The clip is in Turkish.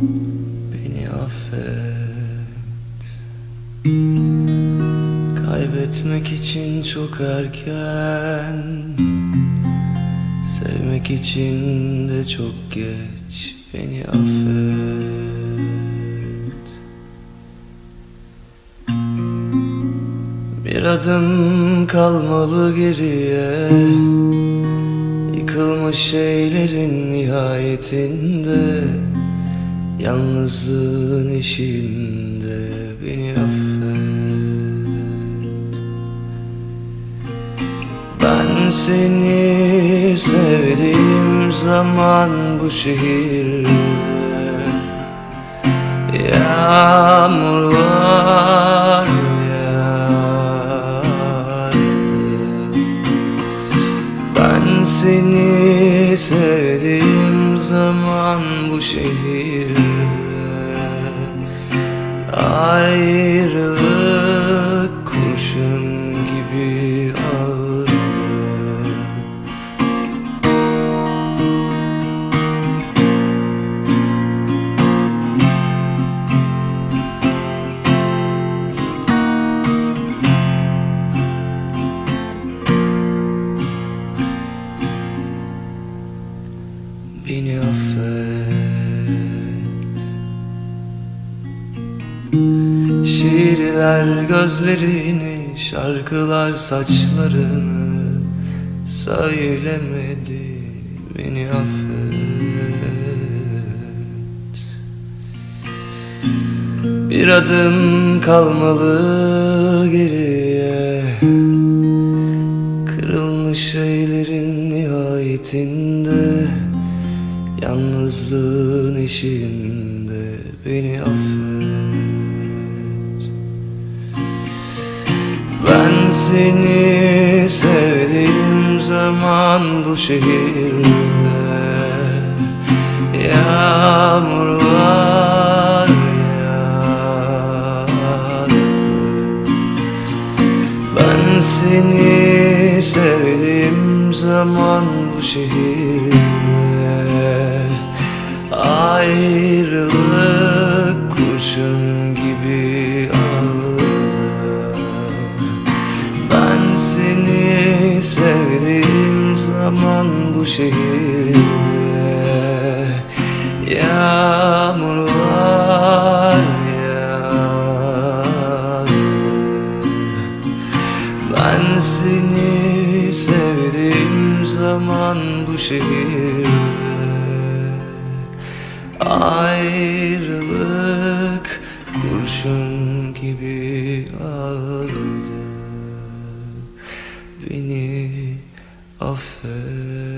Beni affet. Kaybetmek için çok erken. Sevmek için de çok geç. Beni affet. Bir adım kalmalı geriye. Yıkılmış şeylerin nihayetinde Yalnızlığın eşiğinde beni affet. Ben seni sevdiğim zaman bu şehirde Yağmurlar Ben seni sevdiğim zaman bu şehirde Ayrılık Beni affet Şiirler gözlerini Şarkılar saçlarını Söylemedi Beni affet Bir adım kalmalı geriye. Kırılmış şeylerin nihayetinde Yalnızlığın eşiğinde beni affet. Ben seni sevdiğim zaman bu şehirde Yağmurlar yağdı. Ben seni sevdiğim zaman bu şehirde Ayrılık kurşun gibi ağırdı Ben seni sevdiğim zaman bu şehirde Yağmurlar yağdı. Ben seni sevdiğim zaman bu şehirde Ayrılık kurşun gibi ağırdı Beni affet